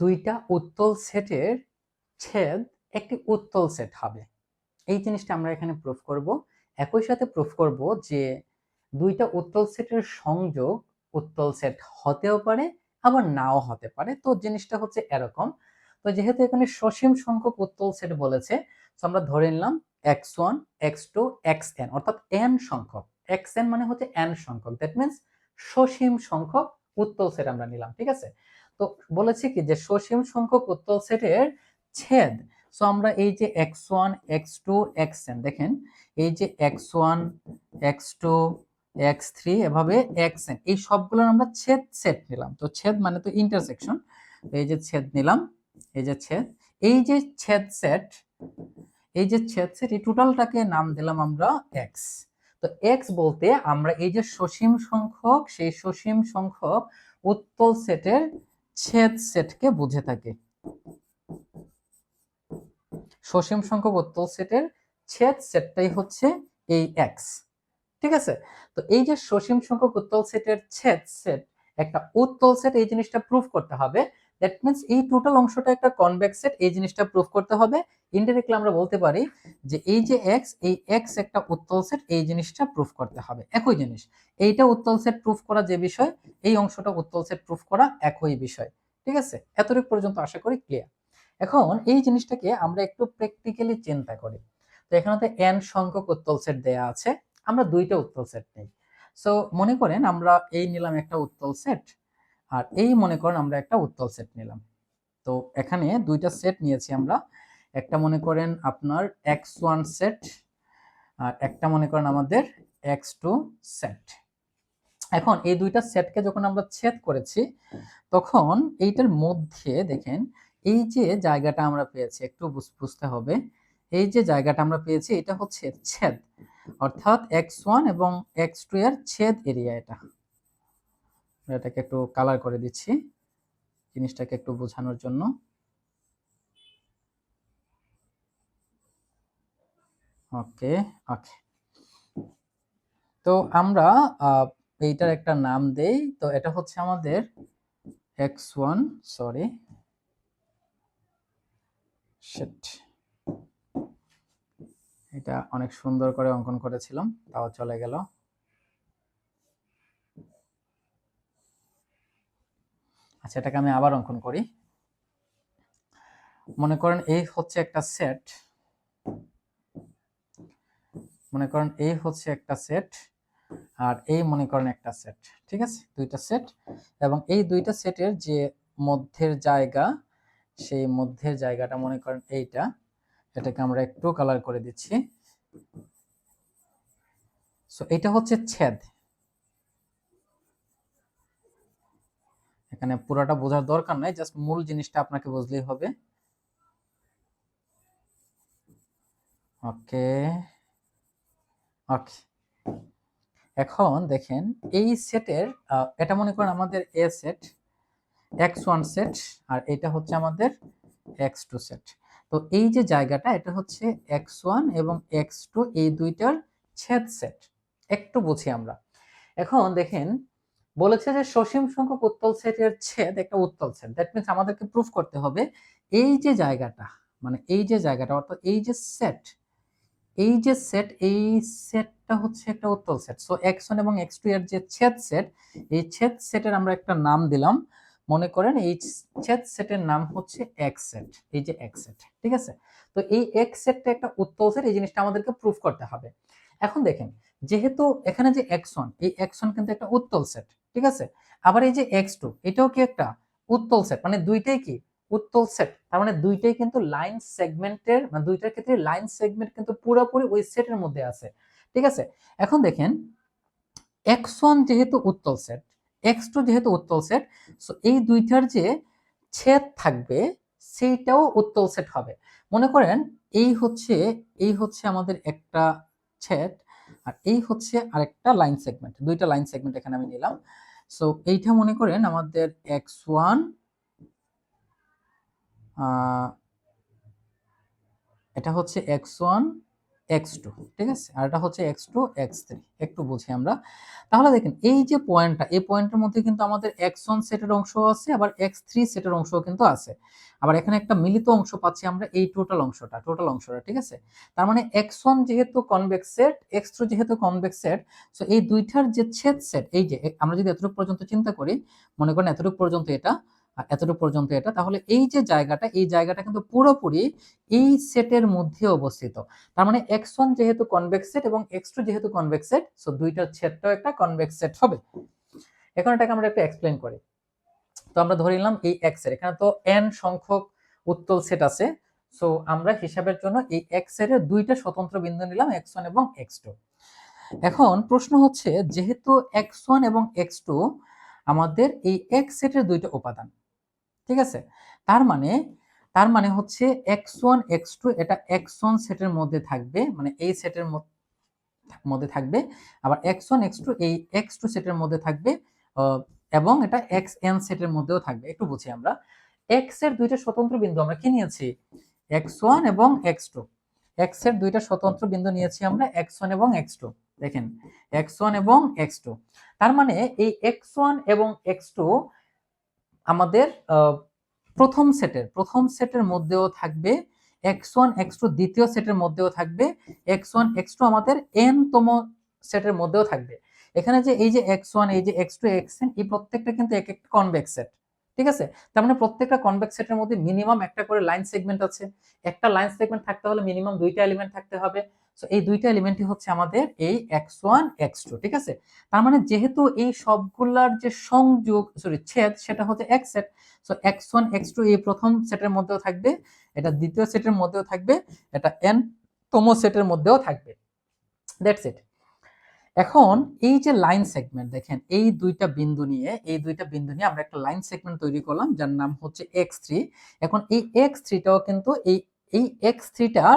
দুইটা উত্তল সেটের ছেদ একটি উত্তল সেট হবে। এই জিনিসটা আমরা এখানে প্রুফ করব। একই সাথে প্রুফ করব যে দুইটা উত্তল সেটের সংযোগ উত্তল সেট হতেও পারে, আবার নাও হতে পারে। তো জিনিসটা হচ্ছে এরকম। তো যেহেতু এখানে সসীম সংখ্যক উত্তল সেট বলেছে, তো আমরা ধরে নিলাম X one X two X N অর্থাৎ এন সংখ্যক। এক্স এন মানে হচ্ছে এন সংখ্যক। দ্যাট মিনস সসীম সংখ্যক উত্তল সেট আমরা নিলাম, ঠিক আছে? তো বলেছি কি যে সসীম সংখ্যক উত্তল সেটের ছেদ। সো আমরা এই যে X one X two X N দেখেন, এই যে X one X two X three এভাবে এক্স এন এই সবগুলোর আমরা ছেদ সেট নিলাম। তো ছেদ মানে তো ইন্টারসেকশন এই যে ছেদ নিলাম, এই যে ছেদ, এই যে ছেদ সেট এই যে ছেদ সেট এই টোটালটাকে নাম দিলাম আমরা এক্স তো এক্স বলতে আমরা এই যে সসীম সংখ্যক, সেই সসীম সংখ্যক উত্তল সেটের ছেদ সেটকে বুঝে থাকে। সসীম সংখ্যক উত্তল সেটের ছেদ সেটটাই হচ্ছে এই এক্স ঠিক আছে? তো এই যে সসীম সংখ্যক উত্তল সেটের ছেদ সেট, একটা উত্তল সেট এই জিনিসটা প্রুফ করতে হবে। দ্যাট মিনস এই টোটাল অংশটা একটা কনভেক্স সেট, এই জিনিসটা প্রুফ করতে হবে। ইনডাইরেক্টলি আমরা বলতে পারি যে এই যে এক্স এই এক্স একটা উত্তল সেট এই জিনিসটা প্রুফ করতে হবে। একই জিনিস, এইটা উত্তল সেট প্রুফ করা যে বিষয়, এই অংশটা উত্তল সেট প্রুফ করা একই বিষয়। ঠিক আছে? এতটুকু পর্যন্ত আশা করি ক্লিয়ার এখন এই জিনিসটাকে আমরা একটু প্র্যাকটিক্যালি চিন্তা করি। তো এখানে তো এন সংখ্যক উত্তল সেট দেয়া আছে, আমরা দুইটা উত্তল সেট নেই। সো মনে করেন আমরা এই নিলাম একটা উত্তল সেট আর এই মনে করেন আমরা একটা উত্তল সেট নিলাম। তো এখানে দুইটা সেট নিয়েছি আমরা একটা মনে করেন আপনার এক্স ওয়ান সেট আর একটা মনে করেন আমাদের এক্স টু সেট এখন এই দুইটা সেটকে যখন আমরা ছেদ করেছি, তখন এইটার মধ্যে দেখেন, এই যে জায়গাটা আমরা পেয়েছি, একটু বুঝতে হবে, এই যে জায়গাটা আমরা পেয়েছি, এটা হচ্ছে ছেদ। অর্থাৎ এক্স ওয়ান এবং এক্স টু এর ছেদ এরিয়া এটা। এটাকে একটু কালার করে দিচ্ছি, জিনিসটাকে একটু বোঝানোর জন্য। ওকে ওকে। তো আমরা এইটার একটা নাম দেই। তো এটা হচ্ছে আমাদের এক্স ওয়ান সরি শিট এটা অনেক সুন্দর করে অঙ্কন করেছিলাম, তাও চলে গেল। আচ্ছা এটাকে আমি আবার অঙ্কন করি। মনে করেন এই হচ্ছে একটা সেট মনে করেন এই হচ্ছে একটা সেট আর এই মনে করেন একটা সেট ঠিক আছে? দুইটা সেট এবং এই দুইটা সেটের যে মধ্যের জায়গা, সেই মধ্যের জায়গাটা মনে করেন এইটা, এটাকে আমরা একটু কালার করে দিচ্ছি। সো এটা হচ্ছে ছেদ। এখানে পুরোটা বোঝার দরকার নাই জাস্ট মূল জিনিসটা আপনাকে বুঝলেই হবে। ওকে ওকে এখন দেখেন, এই সেটের এটা মনে করেন আমাদের এ সেট এক্স ওয়ান সেট আর এটা হচ্ছে আমাদের এক্স টু সেট তো এই যে জায়গাটা, এটা হচ্ছে এক্স ওয়ান এবং এক্স টু এই দুইটার ছেদ সেট একটু বুঝি আমরা। এখন দেখেন, বলেছে যে সসীম সংখ্যক উত্তল সেটের ছেদ একটা উত্তল সেট দ্যাট মিনস আমাদেরকে প্রুফ করতে হবে, এই যে জায়গাটা মানে এই যে জায়গাটা, অর্থাৎ এই যে সেট এই যে সেট এই সেটটা হচ্ছে একটা উত্তল সেট সো এক্স ওয়ান এবং এক্স টু এর যে ছেদ সেট এই ছেদ সেটের আমরা একটা নাম দিলাম। মনে করেন এই ছেদ সেটের নাম হচ্ছে এক্স সেট এই যে এক্স সেট ঠিক আছে? তো এই এক্স সেটটা একটা উত্তল সেট এই জিনিসটা আমাদেরকে প্রুফ করতে হবে। এখন দেখেন, যেহেতু এখানে যে এক্স ওয়ান এই এক্স ওয়ান কিন্তু একটা উত্তল সেট ঠিক আছে? আবার এই যে এক্স টু এটাও কি একটা উত্তল সেট মানে দুইটাই কি? উত্তল সেট তার মানে দুইটাই কিন্তু লাইন সেগমেন্টের মানে দুইটার ক্ষেত্রে লাইন সেগমেন্ট কিন্তু পুরোপুরি ওই সেটের মধ্যে আছে। ঠিক আছে? এখন দেখেন এক্স ওয়ান যেহেতু উত্তল সেট এক্স টু যেহেতু উত্তল সেট সো এই দুইটার যে ছেদ থাকবে, সেইটাও উত্তল সেট হবে। মনে করেন, এই হচ্ছে এই হচ্ছে আমাদের একটা ছেদ, আর এই হচ্ছে আরেকটা লাইন সেগমেন্ট দুইটা লাইন সেগমেন্ট এখানে আমি নিলাম। সো এইটা মনে করেন আমাদের এক্স ওয়ান এটা হচ্ছে এক্স ওয়ান, এক্স টু, ঠিক আছে? আর এটা হচ্ছে এক্স টু, এক্স থ্রি। একটু বুঝি আমরা। তাহলে দেখেন, এই যে পয়েন্টটা, এই পয়েন্টের মধ্যে কিন্তু আমাদের এক্স ওয়ান সেটের অংশ আছে, আবার এক্স থ্রি সেটের অংশও কিন্তু আছে। আবার এখানে একটা মিলিত অংশ পাচ্ছি আমরা এই টোটাল অংশটা টোটাল অংশটা, ঠিক আছে? তার মানে এক্স ওয়ান যেহেতু কনভেক্স সেট এক্স যেহেতু কনভেক্স সেট সো এই দুইটার যে ছেদ সেট এই যে, আমরা যদি এতটুকু পর্যন্ত চিন্তা করি, মনে করেন এতটুকু পর্যন্ত এটা এতটুকু পর্যন্ত এটা। তাহলে এই যে জায়গাটা, এই জায়গাটা কিন্তু পুরোপুরি এই সেটের মধ্যে অবস্থিত। তার মানে এক্স ওয়ান যেহেতু কনভেক্স সেট এবং এক্স টু যেহেতু কনভেক্স সেট সো দুইটার ছেদটাও একটা কনভেক্স সেট হবে। এখন এটাকে আমরা একটু এক্সপ্লেন করি। তো আমরা ধরে নিলাম এই এক্সের এখানে তো এন সংখ্যক উত্তল সেট আছে। সো আমরা হিসাবের জন্য এই এক্সের দুইটা স্বতন্ত্র বিন্দু নিলাম এক্স ওয়ান এবং এক্স টু এখন প্রশ্ন হচ্ছে, যেহেতু এক্স ওয়ান এবং এক্স টু আমাদের এই এক্স সেটের দুইটা উপাদান ঠিক আছে? তার মানে তার মানে হচ্ছে এক্স ওয়ান এক্স টু এটা এক্স ওয়ান সেটের মধ্যে থাকবে মানে এই সেটের মধ্যে থাকবে, আবার এক্স ওয়ান এক্স টু এই এক্স টু সেটের মধ্যে থাকবে এবং এটা এক্স এন সেটের মধ্যেও থাকবে। একটু বুঝি আমরা। এক্সের দুইটা স্বতন্ত্র বিন্দু আমরা কি নিয়েছি? এক্স ওয়ান এবং এক্স টু এক্সের দুইটা স্বতন্ত্র বিন্দু নিয়েছি আমরা এক্স ওয়ান এবং এক্স টু দেখেন এক্স ওয়ান এবং এক্স টু তার মানে এই এক্স ওয়ান এবং এক্স টু আমাদের প্রথম সেটের প্রথম সেটের মধ্যেও থাকবে এক্স ওয়ান এক্স টু দ্বিতীয় সেটের মধ্যেও থাকবে এক্স ওয়ান এক্স টু আমাদের এন তম সেটের মধ্যেও থাকবে। এখানে যে এই যে এক্স ওয়ান এই যে এক্স টু এক্স এন এই প্রত্যেকটা কিন্তু এক একটা কনভেক্স সেট ঠিক আছে? তার মানে প্রত্যেকটা কনভেক্স সেটের মধ্যে মিনিমাম একটা করে লাইন সেগমেন্ট আছে। একটা লাইন সেগমেন্ট থাকতে হলে মিনিমাম দুইটা এলিমেন্ট থাকতে হবে। সো এই দুইটা এলিমেন্টই হচ্ছে আমাদের এই এক্স ওয়ান এক্স টু ঠিক আছে? তার মানে যেহেতু এই সবগুলার যে সংযোগ সরি ছেদ, সেটা হচ্ছে x set so x one x two এই প্রথম সেটের মধ্যেও থাকবে, এটা দ্বিতীয় সেটের মধ্যেও থাকবে, এটা এন তম সেটের মধ্যেও থাকবে। দ্যাটস ইট এখন এই যে লাইন সেগমেন্ট দেখেন, এই দুইটা বিন্দু নিয়ে, এই দুইটা বিন্দু নিয়ে আমরা একটা লাইন সেগমেন্ট তৈরি করলাম, যার নাম হচ্ছে এক্স থ্রি এখন এই এক্স থ্রিটাও কিন্তু, এই এই এক্স থ্রিটার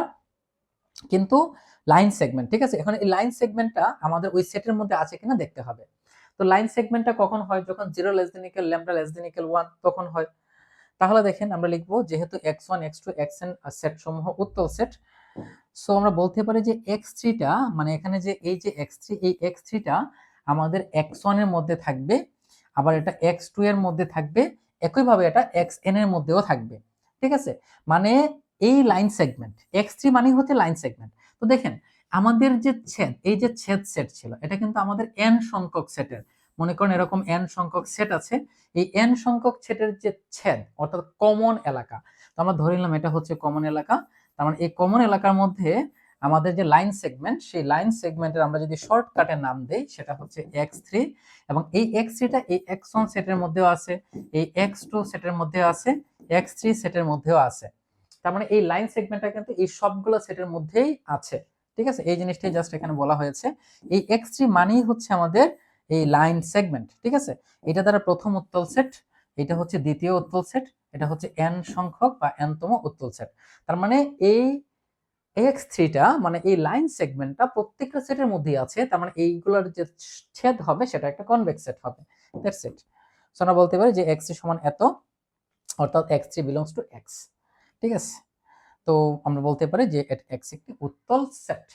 কিন্তু লাইন সেগমেন্ট ঠিক আছে? এখন এই লাইন সেগমেন্টটা আমাদের ওই সেটের মধ্যে আছে কিনা দেখতে হবে। তো লাইন সেগমেন্টটা কখন হয়? যখন zero less than equal lambda less than equal one তখন হয়। তাহলে দেখেন, আমরা লিখব, যেহেতু x one x two x n set সমূহ উত্তল সেট সো আমরা বলতে পারি যে এক্স থ্রিটা মানে এখানে যে এই যে এক্স থ্রি এই এক্স থ্রিটা আমাদের এক্স ওয়ানের মধ্যে থাকবে, আবার এটা এক্স টু এর মধ্যে থাকবে, একইভাবে এটা এক্স এন এর মধ্যেও থাকবে। ঠিক আছে? মানে এই লাইন সেগমেন্ট এক্স থ্রি মানেই হচ্ছে লাইন সেগমেন্ট তো দেখেন, আমাদের যে ছেদ, এই যে ছেদ সেট ছিল, এটা কিন্তু আমাদের এন সংখ্যক সেটের মনে করেন এরকম এন সংখ্যক সেট আছে, এই এন সংখ্যক সেটের যে ছেদ, অর্থাৎ কমন এলাকা, তো আমরা ধরে নিলাম এটা হচ্ছে কমন এলাকা। তার মানে এই কমন এলাকার মধ্যে আমাদের যে লাইন সেগমেন্ট সেই লাইন সেগমেন্টের আমরা যদি শর্টকাটের নাম দেই, সেটা হচ্ছে এক্স থ্রি এবং এই এক্স থ্রিটা এই এক্স ওয়ান সেটের মধ্যেও আছে, এই এক্স টু সেটের মধ্যেও আছে এক্স থ্রি সেটের মধ্যেও আছে। তার মানে এই লাইন সেগমেন্টটা কিন্তু এই সবগুলো সেটের মধ্যেই আছে। ঠিক আছে? এই জিনিসটাই জাস্ট এখানে বলা হয়েছে। এই এক্স থ্রি মানেই হচ্ছে আমাদের এই লাইন সেগমেন্ট ঠিক আছে? এটা দ্বারা প্রথম উত্তল সেট এটা হচ্ছে দ্বিতীয় উত্তল সেট এটা হচ্ছে এন সংখ্যক বা এনতম উত্তল সেট তার মানে এই এক্স থ্রিটা মানে এই লাইন সেগমেন্টটা প্রত্যেকটা সেটের মধ্যেই আছে, তার মানে এইগুলোর যে ছেদ হবে সেটা একটা কনভেক্স সেট হবে। দ্যাটস ইট সো আমরা বলতে পারি যে এক্স সমান এত, অর্থাৎ x three belongs to x ঠিক আছে? তো আমরা বলতে পারি যে এক্স একটি উত্তল সেট